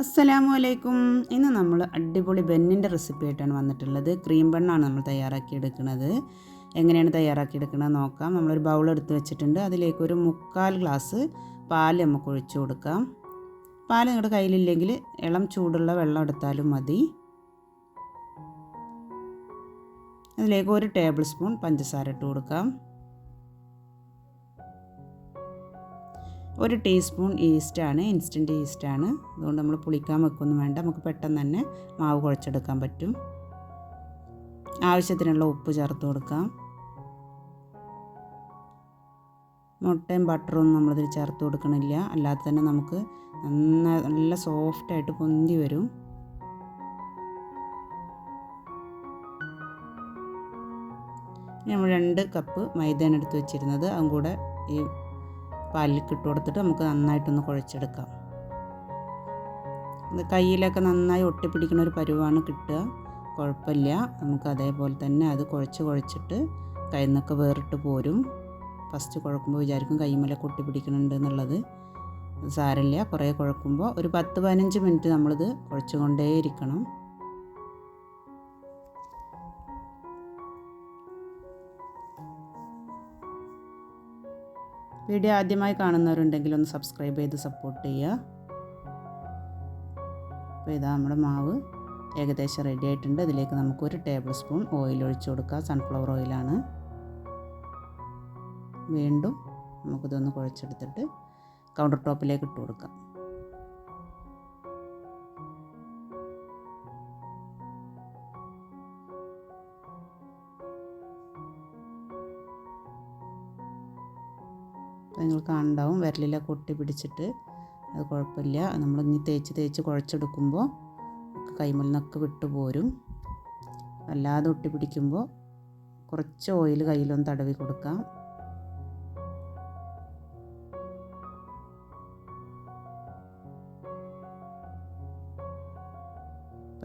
അസ്സലാമു അലൈക്കും ഇന്ന് നമ്മൾ അടിപൊളി ബെന്നിന്റെ റെസിപ്പി ആയിട്ടാണ് വന്നിട്ടുള്ളത്. ക്രീം ബണ്ണാണ് നമ്മൾ തയ്യാറാക്കി എടുക്കുന്നത്. എങ്ങനെയാണ് തയ്യാറാക്കി എടുക്കുന്നത് നോക്കാം. നമ്മളൊരു ബൗൾ എടുത്ത് വെച്ചിട്ടുണ്ട്. അതിലേക്ക് ഒരു മുക്കാൽ ഗ്ലാസ് പാൽ നമുക്ക് ഒഴിച്ചു കൊടുക്കാം. പാൽ നിങ്ങളുടെ കയ്യിലില്ലെങ്കിൽ ഇളം ചൂടുള്ള വെള്ളം എടുത്താലും മതി. അതിലേക്ക് ഒരു ടേബിൾ സ്പൂൺ പഞ്ചസാര ഇട്ട് കൊടുക്കാം. ഒരു ടീസ്പൂൺ ഈസ്റ്റാണ് ഇൻസ്റ്റന്റ് ഈസ്റ്റാണ് അതുകൊണ്ട് നമ്മൾ പുളിക്കാൻ വെക്കൊന്നും വേണ്ട നമുക്ക് പെട്ടെന്ന് തന്നെ മാവ് കുഴച്ചെടുക്കാൻ പറ്റും. ആവശ്യത്തിനുള്ള ഉപ്പ് ചേർത്ത് കൊടുക്കാം. മുട്ടയും ബട്ടറും നമ്മളിതിൽ ചേർത്ത് കൊടുക്കണില്ല. അല്ലാതെ തന്നെ നമുക്ക് നന്നായി നല്ല സോഫ്റ്റായിട്ട് പൊന്തി വരും. നമ്മൾ രണ്ട് കപ്പ് മൈദയാണ് എടുത്ത് വെച്ചിരുന്നത്. അതും കൂടെ ഈ പാലിലേക്ക് ഇട്ട് കൊടുത്തിട്ട് നമുക്ക് നന്നായിട്ടൊന്ന് കുഴച്ചെടുക്കാം. ഇത് കയ്യിലൊക്കെ നന്നായി ഒട്ടിപ്പിടിക്കുന്ന ഒരു പരുവാണ് കിട്ടുക. കുഴപ്പമില്ല. നമുക്ക് അതേപോലെ തന്നെ അത് കുഴച്ച് കുഴച്ചിട്ട് കയ്യിൽ നിന്നൊക്കെ വേറിട്ട് പോരും. ഫസ്റ്റ് കുഴക്കുമ്പോൾ വിചാരിക്കും കൈമലൊക്കെ ഒട്ടിപ്പിടിക്കുന്നുണ്ട് എന്നുള്ളത്. സാരമില്ല. കുറേ കുഴക്കുമ്പോൾ ഒരു പത്ത് പതിനഞ്ച് മിനിറ്റ് നമ്മളിത് കുഴച്ചുകൊണ്ടേയിരിക്കണം. വീഡിയോ ആദ്യമായി കാണുന്നവരുണ്ടെങ്കിൽ ഒന്ന് സബ്സ്ക്രൈബ് ചെയ്ത് സപ്പോർട്ട് ചെയ്യുക. അപ്പോൾ ഇതാ നമ്മുടെ മാവ് ഏകദേശം റെഡി ആയിട്ടുണ്ട്. അതിലേക്ക് നമുക്ക് ഒരു ടേബിൾ സ്പൂൺ ഓയിൽ ഒഴിച്ചു കൊടുക്കുക സൺഫ്ലവർ ഓയിലാണ് വീണ്ടും നമുക്കിതൊന്ന് കുഴച്ചെടുത്തിട്ട് കൗണ്ടർ ടോപ്പിലേക്ക് ഇട്ട് കൊടുക്കാം. അപ്പോൾ നിങ്ങൾ കാണുണ്ടാവും വിരലിലൊക്കെ ഒട്ടി പിടിച്ചിട്ട് അത് കുഴപ്പമില്ല. നമ്മൾ ഇനി തേച്ച് തേച്ച് കുഴച്ചെടുക്കുമ്പോൾ കൈമൽ വിട്ടു പോരും. അല്ലാതെ ഒട്ടി പിടിക്കുമ്പോൾ കുറച്ച് ഓയിൽ കയ്യിലൊന്ന് തടവി കൊടുക്കാം.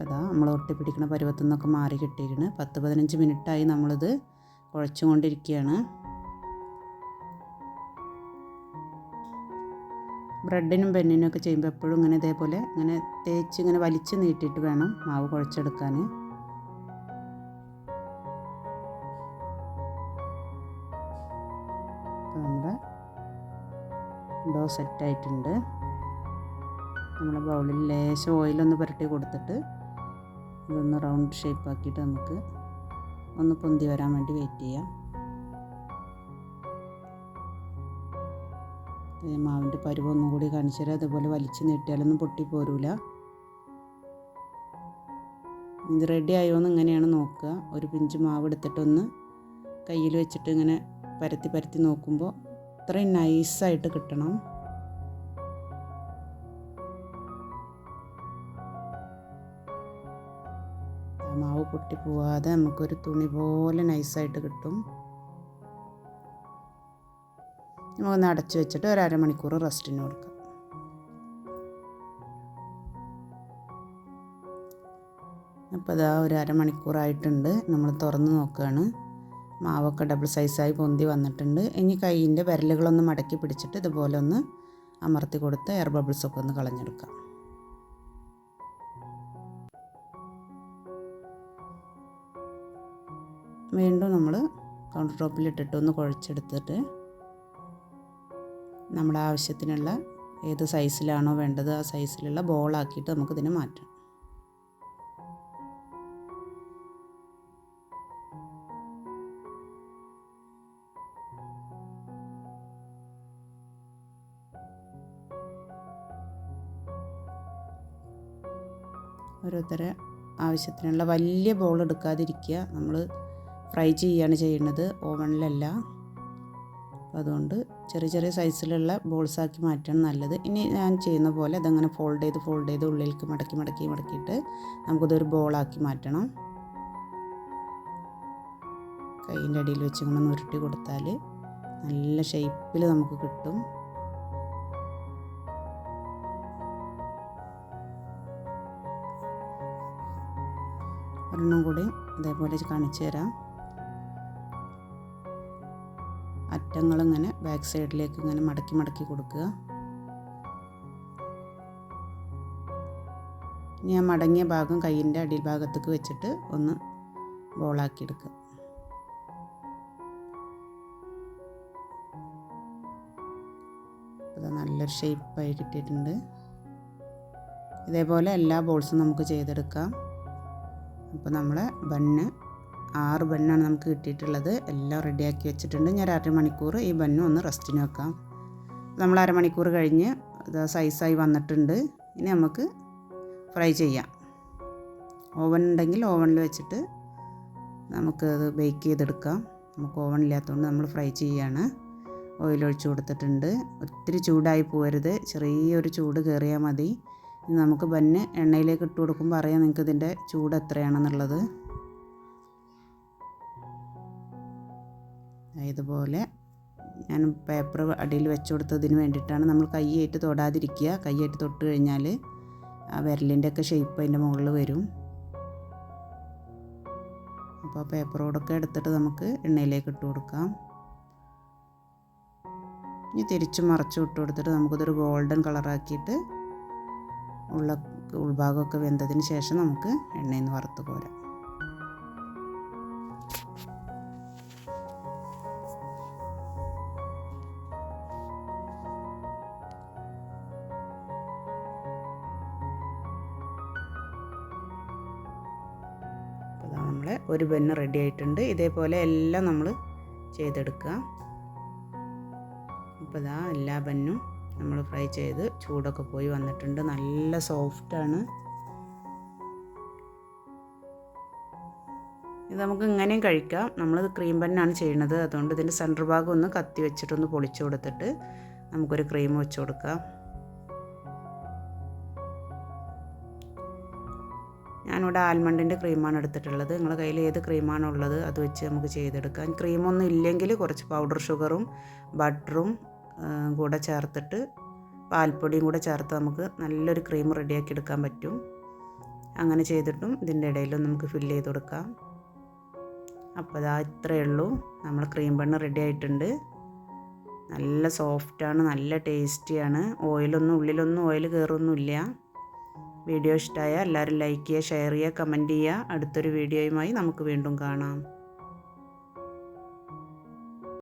ഇതാ നമ്മൾ ഒട്ടി പിടിക്കുന്ന പരുവത്തിൽ നിന്നൊക്കെ മാറി കിട്ടിയിരിക്കുന്നത് പത്ത് പതിനഞ്ച് മിനിറ്റായി നമ്മളിത് കുഴച്ചുകൊണ്ടിരിക്കുകയാണ്. ബ്രെഡിനും ബെന്നിനും ഒക്കെ ചെയ്യുമ്പോൾ എപ്പോഴും ഇങ്ങനെ ഇതേപോലെ ഇങ്ങനെ തേച്ച് ഇങ്ങനെ വലിച്ച് നീട്ടിയിട്ട് വേണം മാവ് കുഴച്ചെടുക്കാൻ. നമ്മുടെ ഡോ സെറ്റായിട്ടുണ്ട്. നമ്മൾ ബൗളിൽ ലേശം ഓയിലൊന്ന് പുരട്ടി കൊടുത്തിട്ട് ഇതൊന്ന് റൗണ്ട് ഷേപ്പ് ആക്കിയിട്ട് നമുക്ക് ഒന്ന് പൊന്തി വരാൻ വേണ്ടി വെയിറ്റ് ചെയ്യാം. മാവിന്റെ പരുവ് ഒന്നും കൂടി കാണിച്ചു തരാം. അതുപോലെ വലിച്ച് നീട്ടിയാലൊന്നും പൊട്ടിപ്പോരൂല ഇത് റെഡി ആയോന്ന് ഇങ്ങനെയാണ് നോക്കുക. ഒരു പിഞ്ച് മാവ് എടുത്തിട്ടൊന്ന് കയ്യിൽ വെച്ചിട്ട് ഇങ്ങനെ പരത്തി പരത്തി നോക്കുമ്പോൾ അത്രയും നൈസായിട്ട് കിട്ടണം. മാവ് പൊട്ടിപ്പോവാതെ നമുക്കൊരു തുണി പോലെ നൈസായിട്ട് കിട്ടും. നമുക്കൊന്ന് അടച്ചു വെച്ചിട്ട് ഒരു അരമണിക്കൂർ റെസ്റ്റിന് കൊടുക്കാം. അപ്പോൾ ഇതാ ഒരു അരമണിക്കൂറായിട്ടുണ്ട്. നമ്മൾ തുറന്ന് നോക്കുകയാണ്. മാവൊക്കെ ഡബിൾ സൈസായി പൊന്തി വന്നിട്ടുണ്ട്. ഇനി കൈയിന്റെ വിരലുകളൊന്ന് മടക്കി പിടിച്ചിട്ട് ഇതുപോലെ ഒന്ന് അമർത്തി കൊടുത്ത് എയർ ബബിൾസൊക്കെ ഒന്ന് കളഞ്ഞെടുക്കാം. വീണ്ടും നമ്മൾ കൗണ്ടർ ടോപ്പിലിട്ടിട്ട് ഒന്ന് കുഴച്ചെടുത്തിട്ട് നമ്മുടെ ആവശ്യത്തിനുള്ള ഏത് സൈസിലാണോ വേണ്ടത് ആ സൈസിലുള്ള ബോളാക്കിയിട്ട് നമുക്കിതിനെ മാറ്റാം. ഓരോരുത്തരെ ആവശ്യത്തിനുള്ള വലിയ ബോൾ എടുക്കാതിരിക്കുക. നമ്മൾ ഫ്രൈ ചെയ്യുകയാണ് ചെയ്യുന്നത്. ഓവണിലല്ല. അതുകൊണ്ട് ചെറിയ ചെറിയ സൈസിലുള്ള ബോൾസാക്കി മാറ്റണം നല്ലത്. ഇനി ഞാൻ ചെയ്യുന്ന പോലെ അതങ്ങനെ ഫോൾഡ് ചെയ്ത് ഫോൾഡ് ചെയ്ത് ഉള്ളിലേക്ക് മടക്കി മടക്കി മടക്കിയിട്ട് നമുക്കിതൊരു ബോളാക്കി മാറ്റണം. കൈയിന്റെ അടിയിൽ വെച്ച് ഇങ്ങനെ ഉരുട്ടി കൊടുത്താൽ നല്ല ഷേപ്പിൽ നമുക്ക് കിട്ടും. ഒരെണ്ണം കൂടി ഇതേപോലെ കാണിച്ചു തരാം. അറ്റങ്ങളിങ്ങനെ ബാക്ക് സൈഡിലേക്ക് ഇങ്ങനെ മടക്കി മടക്കി കൊടുക്കുക. ഇനി ആ മടങ്ങിയ ഭാഗം കയ്യിന്റെ അടിഭാഗത്തേക്ക് വെച്ചിട്ട് ഒന്ന് ബോളാക്കി എടുക്കുക. അത് നല്ലൊരു ഷേപ്പായി കിട്ടിയിട്ടുണ്ട്. ഇതേപോലെ എല്ലാ ബോൾസും നമുക്ക് ചെയ്തെടുക്കാം. അപ്പോൾ നമ്മളെ ബണ്ണ് ആറ് ബണ്ണാണ് നമുക്ക് കിട്ടിയിട്ടുള്ളത്. എല്ലാം റെഡിയാക്കി വെച്ചിട്ടുണ്ട്. ഞാൻ അരമണിക്കൂർ മണിക്കൂർ ഈ ബണ്ണും ഒന്ന് റെസ്റ്റിന് വെക്കാം. നമ്മൾ അരമണിക്കൂർ കഴിഞ്ഞ് ഇത് സൈസായി വന്നിട്ടുണ്ട്. ഇനി നമുക്ക് ഫ്രൈ ചെയ്യാം. ഓവൻ ഉണ്ടെങ്കിൽ ഓവനിൽ വെച്ചിട്ട് നമുക്കത് ബേക്ക് ചെയ്തെടുക്കാം. നമുക്ക് ഓവൻ ഇല്ലാത്തതുകൊണ്ട് നമ്മൾ ഫ്രൈ ചെയ്യാണ്. ഓയിൽ ഒഴിച്ച് കൊടുത്തിട്ടുണ്ട്. ഒത്തിരി ചൂടായി പോരുത് ചെറിയൊരു ചൂട് കയറിയാൽ മതി. നമുക്ക് ബന്ന് എണ്ണയിലേക്ക് ഇട്ട് കൊടുക്കുമ്പോൾ അറിയാം നിങ്ങൾക്ക് ഇതിന്റെ ചൂട് എത്രയാണെന്നുള്ളത്. ഇതുപോലെ ഞാൻ പേപ്പർ അടിയിൽ വെച്ച് കൊടുത്തതിന് വേണ്ടിയിട്ടാണ് നമ്മൾ കൈയായിട്ട് തൊടാതിരിക്കുക. കൈയായിട്ട് തൊട്ട് കഴിഞ്ഞാൽ ആ വിരലിന്റെ ഒക്കെ ഷേപ്പ് അതിന്റെ മുകളിൽ വരും. അപ്പോൾ പേപ്പറോടൊക്കെ എടുത്തിട്ട് നമുക്ക് എണ്ണയിലേക്ക് ഇട്ട് കൊടുക്കാം. ഇനി തിരിച്ച് മറച്ച് ഇട്ട് കൊടുത്തിട്ട് നമുക്കിതൊരു ഗോൾഡൻ കളറാക്കിയിട്ട് ഉള്ള ഉൾഭാഗമൊക്കെ വെന്തതിന് ശേഷം നമുക്ക് എണ്ണയിൽ നിന്ന് വറുത്ത് പോരാം നമ്മൾ ഒരു ബെന്ന് റെഡി ആയിട്ടുണ്ട്. ഇതേപോലെ എല്ലാം നമ്മൾ ചെയ്തെടുക്കുക അപ്പോൾ ഇതാ എല്ലാ ബന്നും നമ്മൾ ഫ്രൈ ചെയ്ത് ചൂടൊക്കെ പോയി വന്നിട്ടുണ്ട്. നല്ല സോഫ്റ്റാണ് ഇത് നമുക്ക് ഇങ്ങനെയും കഴിക്കാം. നമ്മളിത് ക്രീം ബന്നാണ് ചെയ്യുന്നത് അതുകൊണ്ട് ഇതിന്റെ സെന്റർ ഭാഗം ഒന്ന് കത്തി വെച്ചിട്ടൊന്ന് പൊളിച്ചു കൊടുത്തിട്ട് നമുക്കൊരു ക്രീം വെച്ച് കൊടുക്കാം. ഞാനിവിടെ ആൽമണ്ടിന്റെ ക്രീമാണ് എടുത്തിട്ടുള്ളത്. നിങ്ങളുടെ കയ്യിൽ ഏത് ക്രീമാണ് ഉള്ളത് അത് വെച്ച് നമുക്ക് ചെയ്തെടുക്കാം. ക്രീമൊന്നും ഇല്ലെങ്കിൽ കുറച്ച് പൗഡർ ഷുഗറും ബട്ടറും കൂടെ ചേർത്തിട്ട് പാൽപ്പൊടിയും കൂടെ ചേർത്ത് നമുക്ക് നല്ലൊരു ക്രീം റെഡിയാക്കി എടുക്കാൻ പറ്റും. അങ്ങനെ ചെയ്തിട്ടും ഇതിന്റെ ഇടയിലും നമുക്ക് ഫില്ല് ചെയ്ത് കൊടുക്കാം. അപ്പോൾ അതാ ഇത്രയേ ഉള്ളൂ. നമ്മൾ ക്രീം ബണ്ണ് റെഡി ആയിട്ടുണ്ട്. നല്ല സോഫ്റ്റാണ് നല്ല ടേസ്റ്റിയാണ്. ഓയിലൊന്നും ഉള്ളിലൊന്നും ഓയിൽ കയറൊന്നുമില്ല. വീഡിയോ ഇഷ്ടമായ എല്ലാവരും ലൈക്ക് ചെയ്യുക ഷെയർ ചെയ്യുക കമന്റ് ചെയ്യുക. അടുത്തൊരു വീഡിയോയുമായി നമുക്ക് വീണ്ടും കാണാം.